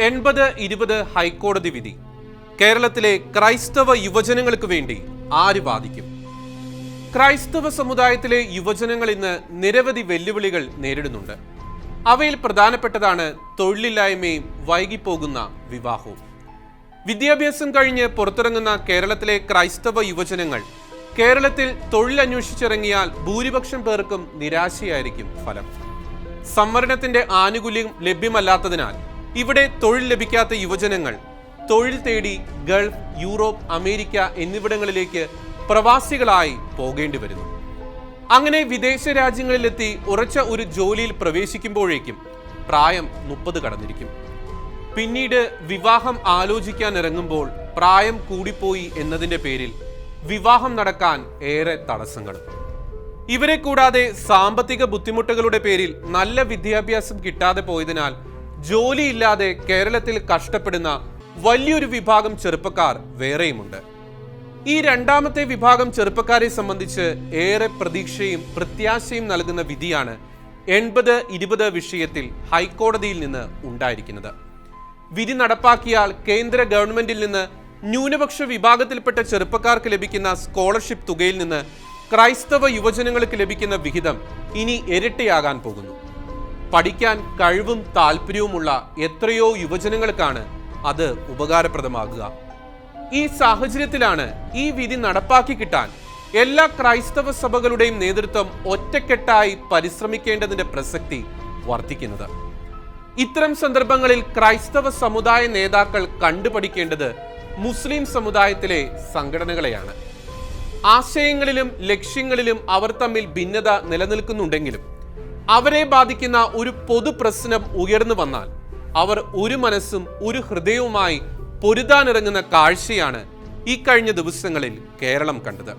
എൺപത് ഇരുപത് ഹൈക്കോടതി വിധി. കേരളത്തിലെ ക്രൈസ്തവ യുവജനങ്ങൾക്ക് വേണ്ടി ആര് വാദിക്കും? ക്രൈസ്തവ സമുദായത്തിലെ യുവജനങ്ങൾ ഇന്ന് നിരവധി വെല്ലുവിളികൾ നേരിടുന്നുണ്ട്. അവയിൽ പ്രധാനപ്പെട്ടതാണ് തൊഴിലില്ലായ്മയും വൈകിപ്പോകുന്ന വിവാഹവും. വിദ്യാഭ്യാസം കഴിഞ്ഞ് പുറത്തിറങ്ങുന്ന കേരളത്തിലെ ക്രൈസ്തവ യുവജനങ്ങൾ കേരളത്തിൽ തൊഴിലന്വേഷിച്ചിറങ്ങിയാൽ ഭൂരിപക്ഷം പേർക്കും നിരാശയായിരിക്കും ഫലം. സംവരണത്തിന്റെ ആനുകൂല്യം ലഭ്യമല്ലാത്തതിനാൽ ഇവിടെ തൊഴിൽ ലഭിക്കാത്ത യുവജനങ്ങൾ തൊഴിൽ തേടി ഗൾഫ് യൂറോപ്പ് അമേരിക്ക എന്നിവിടങ്ങളിലേക്ക് പ്രവാസികളായി പോകേണ്ടി വരുന്നു. അങ്ങനെ വിദേശ രാജ്യങ്ങളിലെത്തി ഉറച്ച ഒരു ജോലിയിൽ പ്രവേശിക്കുമ്പോഴേക്കും പ്രായം മുപ്പത് കടന്നിരിക്കും. പിന്നീട് വിവാഹം ആലോചിക്കാൻ ഇറങ്ങുമ്പോൾ പ്രായം കൂടിപ്പോയി എന്നതിന്റെ പേരിൽ വിവാഹം നടക്കാൻ ഏറെ തടസ്സങ്ങൾ ഇവരെ കൂടാതെ സാമ്പത്തിക ബുദ്ധിമുട്ടുകളുടെ പേരിൽ നല്ല വിദ്യാഭ്യാസം കിട്ടാതെ പോയതിനാൽ ജോലിയില്ലാതെ കേരളത്തിൽ കഷ്ടപ്പെടുന്ന വലിയൊരു വിഭാഗം ചെറുപ്പക്കാർ വേറെയുമുണ്ട്. ഈ രണ്ടാമത്തെ വിഭാഗം ചെറുപ്പക്കാരെ സംബന്ധിച്ച് ഏറെ പ്രതീക്ഷയും പ്രത്യാശയും നൽകുന്ന വിധിയാണ് എൺപത് ഇരുപത് വിഷയത്തിൽ ഹൈക്കോടതിയിൽ നിന്ന് ഉണ്ടായിരിക്കുന്നത്. വിധി നടപ്പാക്കിയാൽ കേന്ദ്ര ഗവൺമെന്റിൽ നിന്ന് ന്യൂനപക്ഷ വിഭാഗത്തിൽപ്പെട്ട ചെറുപ്പക്കാർക്ക് ലഭിക്കുന്ന സ്കോളർഷിപ്പ് തുകയിൽ നിന്ന് ക്രൈസ്തവ യുവജനങ്ങൾക്ക് ലഭിക്കുന്ന വിഹിതം ഇനി ഇരട്ടിയാകാൻ പോകുന്നു. പഠിക്കാൻ കഴിവും താല്പര്യവുമുള്ള എത്രയോ യുവജനങ്ങൾക്കാണ് അത് ഉപകാരപ്രദമാകുക. ഈ സാഹചര്യത്തിലാണ് ഈ വിധി നടപ്പാക്കി കിട്ടാൻ എല്ലാ ക്രൈസ്തവ സഭകളുടെയും നേതൃത്വം ഒറ്റക്കെട്ടായി പരിശ്രമിക്കേണ്ടതിന്റെ പ്രസക്തി വർദ്ധിക്കുന്നത്. ഇത്തരം സന്ദർഭങ്ങളിൽ ക്രൈസ്തവ സമുദായ നേതാക്കൾ കണ്ടുപഠിക്കേണ്ടത് മുസ്ലിം സമുദായത്തിലെ സംഘടനകളെയാണ്. ആശയങ്ങളിലും ലക്ഷ്യങ്ങളിലും അവർ തമ്മിൽ ഭിന്നത നിലനിൽക്കുന്നുണ്ടെങ്കിലും അവരെ ബാധിക്കുന്ന ഒരു പൊതു പ്രശ്നം ഉയർന്നു വന്നാൽ അവർ ഒരു മനസ്സും ഒരു ഹൃദയവുമായി പൊരുതാനിറങ്ങുന്ന കാഴ്ചയാണ് ഈ കഴിഞ്ഞ ദിവസങ്ങളിൽ കേരളം കണ്ടത്.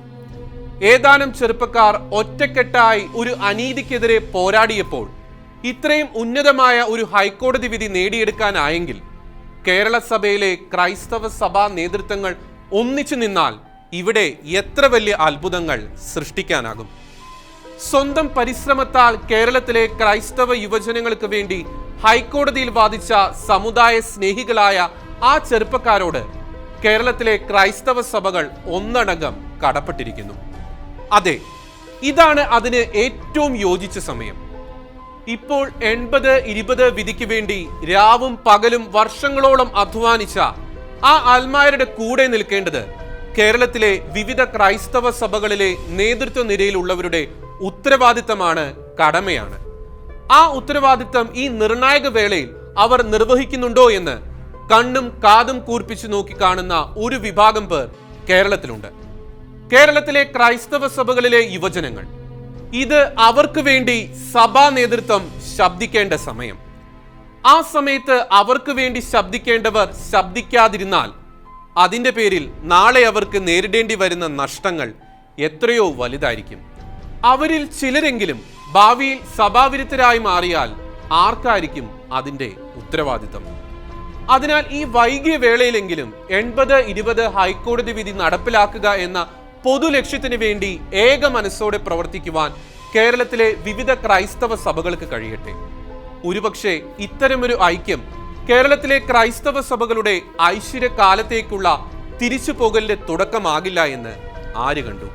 ഏതാനും ചെറുപ്പക്കാർ ഒറ്റക്കെട്ടായി ഒരു അനീതിക്കെതിരെ പോരാടിയപ്പോൾ ഇത്രയും ഉന്നതമായ ഒരു ഹൈക്കോടതി വിധി നേടിയെടുക്കാനായെങ്കിൽ കേരള സഭയിലെ ക്രൈസ്തവ സഭാ നേതൃത്വങ്ങൾ ഒന്നിച്ചു നിന്നാൽ ഇവിടെ എത്ര വലിയ അത്ഭുതങ്ങൾ സൃഷ്ടിക്കാനാകും? സ്വന്തം പരിശ്രമത്താൽ കേരളത്തിലെ ക്രൈസ്തവ യുവജനങ്ങൾക്ക് വേണ്ടി ഹൈക്കോടതിയിൽ വാദിച്ച സമുദായ സ്നേഹികളായ ആ ചെറുപ്പക്കാരോട് കേരളത്തിലെ ക്രൈസ്തവ സഭകൾ ഒന്നടങ്കം കടപ്പെട്ടിരിക്കുന്നു. അതെ ഇതാണ് അതിന് ഏറ്റവും യോജിച്ച സമയം. ഇപ്പോൾ എൺപത് ഇരുപത് വിധിക്ക് വേണ്ടി രാവും പകലും വർഷങ്ങളോളം അധ്വാനിച്ച ആ ആത്മാരുടെ കൂടെ നിൽക്കേണ്ടത് കേരളത്തിലെ വിവിധ ക്രൈസ്തവ സഭകളിലെ നേതൃത്വ നിരയിലുള്ളവരുടെ ഉത്തരവാദിത്തമാണ് കടമയാണ്. ആ ഉത്തരവാദിത്തം ഈ നിർണായക വേളയിൽ അവർ നിർവഹിക്കുന്നുണ്ടോ എന്ന് കണ്ണും കാതും കൂർപ്പിച്ചു നോക്കി കാണുന്ന ഒരു വിഭാഗം പേർ കേരളത്തിലുണ്ട്. കേരളത്തിലെ ക്രൈസ്തവ സഭകളിലെ യുവജനങ്ങൾ. ഇത് അവർക്ക് വേണ്ടി സഭാ നേതൃത്വം ശബ്ദിക്കേണ്ട സമയം. ആ സമയത്ത് അവർക്ക് വേണ്ടി ശബ്ദിക്കേണ്ടവർ ശബ്ദിക്കാതിരുന്നാൽ അതിന്റെ പേരിൽ നാളെ അവർക്ക് നേരിടേണ്ടി വരുന്ന നഷ്ടങ്ങൾ എത്രയോ വലുതായിരിക്കും. അവരിൽ ചിലരെങ്കിലും ഭാവിയിൽ സഭാവിരുദ്ധരായി മാറിയാൽ ആർക്കായിരിക്കും അതിന്റെ ഉത്തരവാദിത്തം? അതിനാൽ ഈ വൈകിയ വേളയിലെങ്കിലും എൺപത് ഇരുപത് ഹൈക്കോടതി വിധി നടപ്പിലാക്കുക എന്ന പൊതു ലക്ഷ്യത്തിന് വേണ്ടി ഏക മനസ്സോടെ പ്രവർത്തിക്കുവാൻ കേരളത്തിലെ വിവിധ ക്രൈസ്തവ സഭകൾക്ക് കഴിയട്ടെ. ഒരുപക്ഷെ ഇത്തരമൊരു ഐക്യം കേരളത്തിലെ ക്രൈസ്തവ സഭകളുടെ ഐശ്വര്യകാലത്തേക്കുള്ള തിരിച്ചു പോകലിന്റെ തുടക്കമാകില്ല എന്ന് ആര് കണ്ടു?